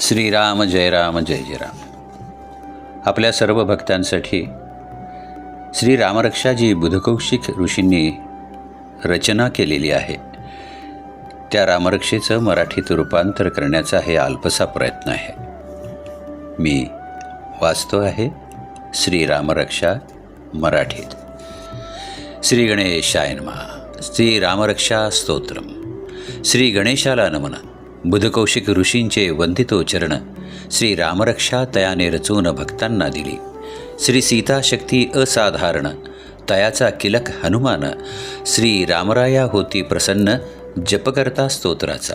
श्रीराम जय राम जय जय राम. आपल्या सर्व भक्तांसाठी श्री रामरक्षाजी बुधकौशिक ऋषींनी रचना केलेली आहे. त्या रामरक्षेचं मराठीत रूपांतर करण्याचा हे अल्पसा प्रयत्न आहे. मी वाचतो आहे श्री रामरक्षा मराठीत. श्री गणेशाय नमः. श्री रामरक्षा स्तोत्रम. श्री गणेशाला नमन बुधकौशिक ऋषींचे वंदितो चरण श्री रामरक्षा तयाने रचून भक्तांना दिली. श्री सीताशक्ती असाधारण तयाचा किलक हनुमान श्री रामराया होती प्रसन्न जपकर्ता स्तोत्राचा.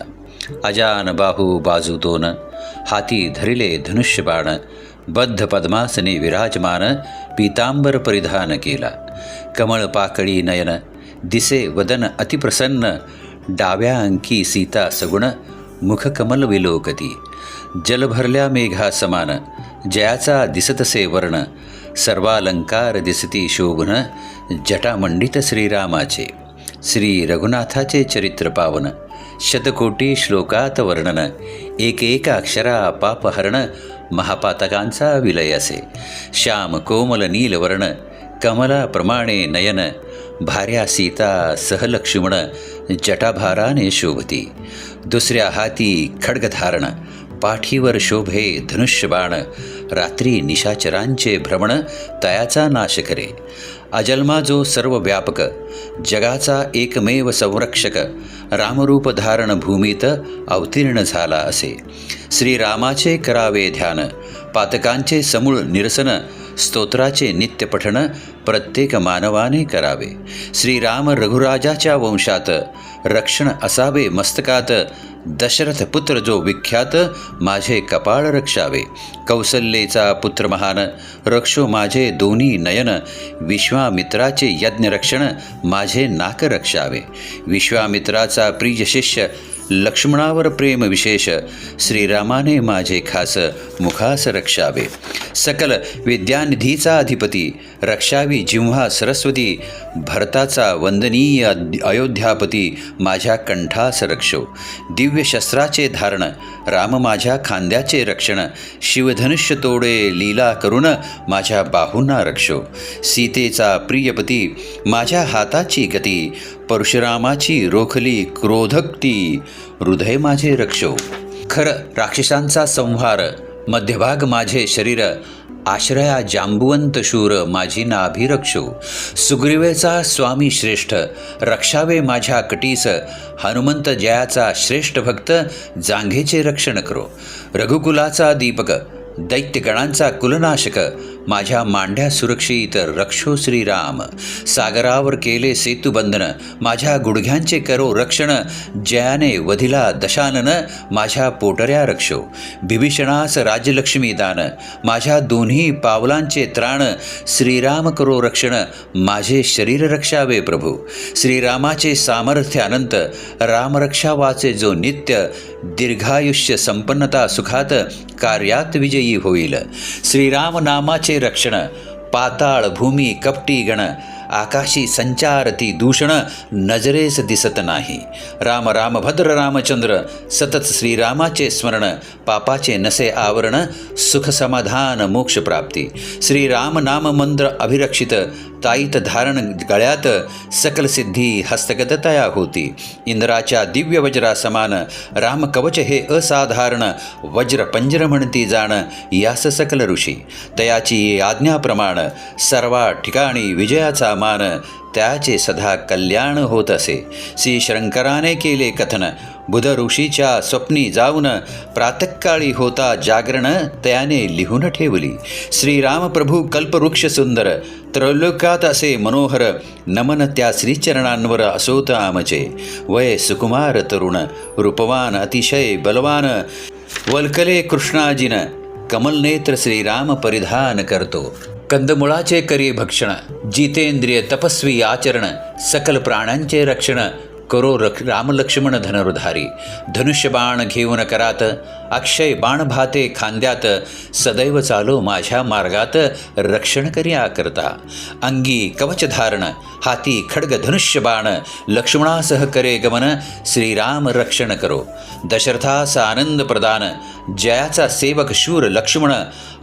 अजान बाहू बाजू दोन हाती धरिले धनुष्यबाण बद्ध पद्मासने विराजमान पीतांबर परिधान केला. कमळ पाकळी नयन दिसे वदन अतिप्रसन्न डाव्या अंकी सीता सगुण मुखकमल विलोकती. जलभरल्या मेघा समान जयाचा दिसतसे वर्ण सर्वालंकार दिसती शोभन जटामंडित श्रीरामाचे श्री रघुनाथाचे चरित्र पावन शतकोटी श्लोकात वर्णन एक एक अक्षरा पापहरण महापातकांचा विलय असे. श्याम कोमल नीलवर्ण कमलाप्रमाणे नयन भार्या सीता सहलक्ष्मण जटाभाराने शोभती. दुसऱ्या हाती खड्गधारण पाठीवर शोभे धनुष्यबाण रात्री निशाचरांचे भ्रमण तयाचा नाश करे. अजन्मा जो सर्व व्यापक जगाचा एकमेव संरक्षक रामरूप धारण भूमीत अवतीर्ण झाला असे. श्रीरामाचे करावे ध्यान पातकांचे समूळ निरसन स्तोत्राचे नित्य पठण प्रत्येक मानवाने करावे. श्रीराम रघुराजाच्या वंशात रक्षण असावे मस्तकात दशरथ पुत्र जो विख्यात माझे कपाळ रक्षावे. कौसल्येचा पुत्र महान रक्षो माझे दोन्ही नयन विश्वामित्राचे यज्ञ रक्षण माझे नाक रक्षावे. विश्वामित्राचा प्रिय शिष्य लक्ष्मणावर प्रेम विशेष श्रीरामाने माझे खास मुखास रक्षावे. सकल विद्यानिधीचा अधिपती रक्षावी जिव्हा सरस्वती भरताचा वंदनीय अयोध्यापती माझ्या कंठास रक्षो. दिव्य शस्त्राचे धारण राम माझ्या खांद्याचे रक्षण शिवधनुष्य तोडे लीला करुण माझ्या बाहूंना रक्षो. सीतेचा प्रियपती माझ्या हाताची गती परशुरामाची रोखली क्रोधक्ती हृदय माझे रक्षो. खर राक्षसांचा संहार मध्यभाग माझे शरीर आश्रया जांबुवंत शूर माझी नाभी रक्षो. सुग्रीवेचा स्वामी श्रेष्ठ रक्षावे माझ्या कटीस हनुमंत जयाचा श्रेष्ठ भक्त जांघेचे रक्षण करो. रघुकुलाचा दीपक दैत्यगणांचा कुलनाशक माझ्या मांड्या सुरक्षित रक्षो श्रीराम. सागरावर केले सेतुबंधन माझ्या गुडघ्यांचे करो रक्षण जयाने वधिला दशानन माझ्या पोटऱ्या रक्षो. बिभीषणास राजलक्ष्मी दान माझ्या दोन्ही पावलांचे त्राण श्रीराम करो रक्षण माझे शरीर रक्षावे प्रभू. श्रीरामाचे सामर्थ्य अनंत रामरक्षा वाचे जो नित्य दीर्घायुष्य संपन्नता सुखात कार्यात विजयी होईल. श्रीराम नामाचे रक्षण पाताळ भूमी कपटी गण आकाशी संचारती दूषण नजरेस दिसत नाही. राम राम भद्र रामचंद्र सतत श्रीरामाचे स्मरण पापाचे नसे आवरण सुख समाधान मोक्ष प्राप्ती. श्रीराम नाम मंत्र अभिरक्षित ताईत धारण गळ्यात सकल सिद्धी हस्तगत तया होती. इंद्राच्या दिव्य वज्रा समान राम कवच हे असाधारण वज्र पंजर म्हणती जाण यास सकल ऋषी. तयाची आज्ञाप्रमाण सर्वा ठिकाणी विजयाचा मान त्याचे सदा कल्याण होत असे. श्री शंकराने केले कथन. बुध ऋषीच्या स्वप्नी जाऊन प्रातकाळी होता जागरण त्याने लिहून ठेवली. श्रीराम प्रभू कल्पवृक्ष सुंदर त्रैलोक्यात असे मनोहर नमन त्या श्रीचरणांवर असोत आमचे. वय सुकुमार तरुण रूपवान अतिशय बलवान. वल्कले कृष्णाजिन कमलनेत्र श्रीराम परिधान करतो. कंदमुळाचे करी भक्षण जितेंद्रिय तपस्वी आचरण सकल प्राण्यांचे रक्षण करो रक्ष रामलक्ष्मण धनुर्धारी धनुष्यबाण घेऊन करात अक्षय बाण भाते खांद्यात सदैव चालो माझ्या मार्गात रक्षण करिया करता. अंगी कवच धारण हाती खड्ग धनुष्य बाण लक्ष्मणासह करे गमन श्रीराम रक्षण करो. दशरथास आनंद प्रदान जयाचा सेवक शूर लक्ष्मण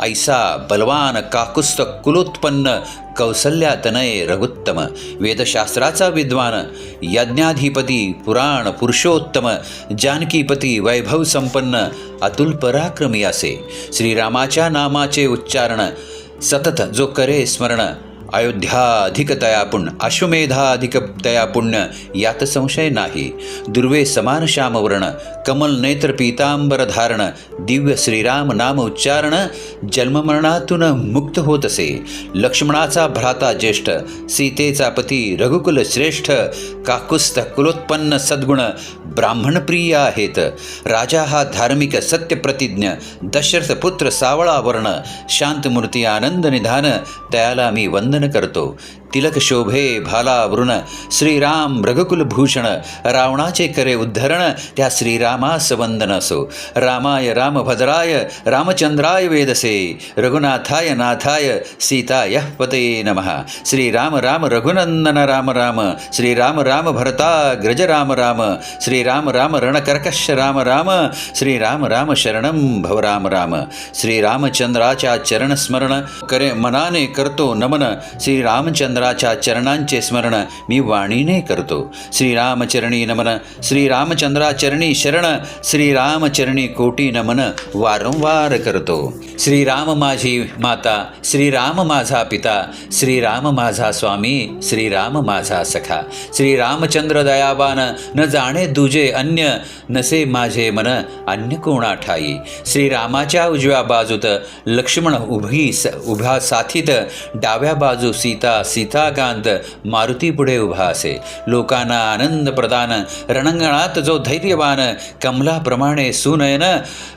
ऐसा बलवान काकुस्त कुलोत्पन्न कौसल्या तनय रघुत्तम. वेदशास्त्राचा विद्वान यज्ञाधिपती पुराण पुरुषोत्तम जानकीपती वैभव संपन्न अतुल पराक्रमी असे. श्रीरामाच्या नामाचे उच्चारण सतत जो करे स्मरण. अयोध्याधिकतया पुण्य अश्वमेधाधिकतया तयापुण्य यात संशय नाही. दुर्वे समान श्यामवर्ण कमल नेत्र पीतांबर धारण दिव्य श्रीराम नाम उच्चारण जन्ममरणातून मुक्त होत असे लक्ष्मणाचा भ्राता ज्येष्ठ सीतेचा पती रघुकुल श्रेष्ठ काकुस्त कुलोत्पन्न सद्गुण ब्राह्मणप्रिय आहेत. राजा हा धार्मिक सत्यप्रतिज्ञ दशरथ पुत्र सावळा वर्ण शांतमूर्ती आनंद निधान त्याला मी वंदन करतो. तिलकशोभे भालावृण भाला श्रीराम रघुकुलभूषण रावणाचे करे उद्धरण त्या श्रीरामास वंदन असो. रामाय रामभद्राय रामचंद्राय वेदसे रघुनाथाय नाथाय सीताय पते नमः. श्रीराम राम रघुनंदन राम राम श्रीराम राम भरता ग्रज राम राम श्रीराम राम रणकर्कश राम राम श्रीराम राम शरणं भव राम राम. श्रीरामचंद्राच्या चरणस्मरण करे मनाने करतो नमन श्रीरामचंद्राच्या चरणांचे स्मरण मी वाणीने करतो. श्रीरामचरणी नमन श्रीरामचंद्राचरणी शरण श्रीरामचरणी कोटी नमन वारंवार करतो. श्रीराम माझी माता श्रीराम माझा पिता श्रीराम माझा स्वामी श्रीराम माझा सखा. श्रीरामचंद्र दयावान न जाणे दुजे अन्य नसे माझे मन अन्य कोणा ठाई श्रीरामाच्या उजव्या बाजूत लक्ष्मण उभी स उभा साथीत डाव्या बाजू सीता सीता मारुती पुढे उभा असे. लोकांना आनंद प्रदान रणंगणात जो धैर्यवान कमलाप्रमाणे सुनयन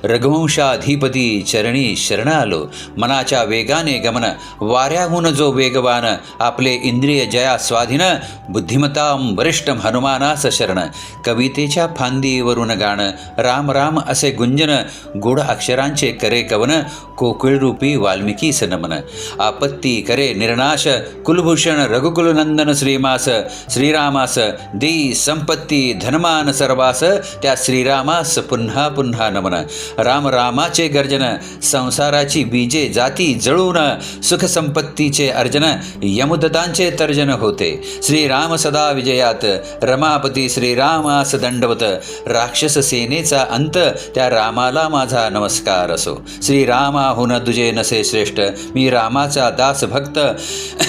रघुवंशाधिपती चरणी शरण आलो मनाच्या वेगाने गमन वाऱ्याहून जो वेगवान आपले इंद्रिय जया स्वाधीन बुद्धिमतां वरिष्ठम हनुमानास शरण. कवितेच्या फांदीवरून गाणं राम राम असे गुंजन गोड अक्षरांचे करे कवन कोकिळरूपी वाल्मिकीस नमन. आपत्ती करे निर्नाश कुलभूषण रघुकुलनंदन श्रीमास श्रीरामास दी संपत्ती धनमान सर्वास त्या श्रीरामास पुन्हा पुन्हा नमन. राम रामाचे गर्जन संसाराची बीजे जाती जळून सुखसंपत्तीचे अर्जन यमुदतांचे तर्जन होते. श्रीराम सदा विजयात रमापती श्रीरामास दंडवत राक्षस सेनेचा अंत त्या रामाला माझा नमस्कार असो. श्रीरामाहून तुझे नसे श्रेष्ठ मी रामाचा दास भक्त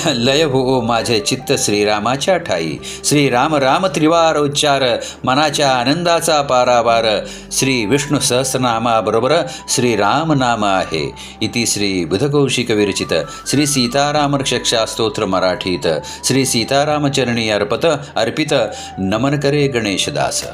लय हो माझे चित्त श्रीरामाच्या ठाई. श्रीराम राम त्रिवार उच्चार मनाच्या आनंदाचा पारावार. श्री विष्णू सहस्रनामाबरोबर श्रीराम नाम आहे. इति श्री बुधकौशिक विरचित श्री सीताराम स्तोत्र मराठीत. श्री सीतारामचरणी अर्पत अर्पित नमन करे गणेशदास.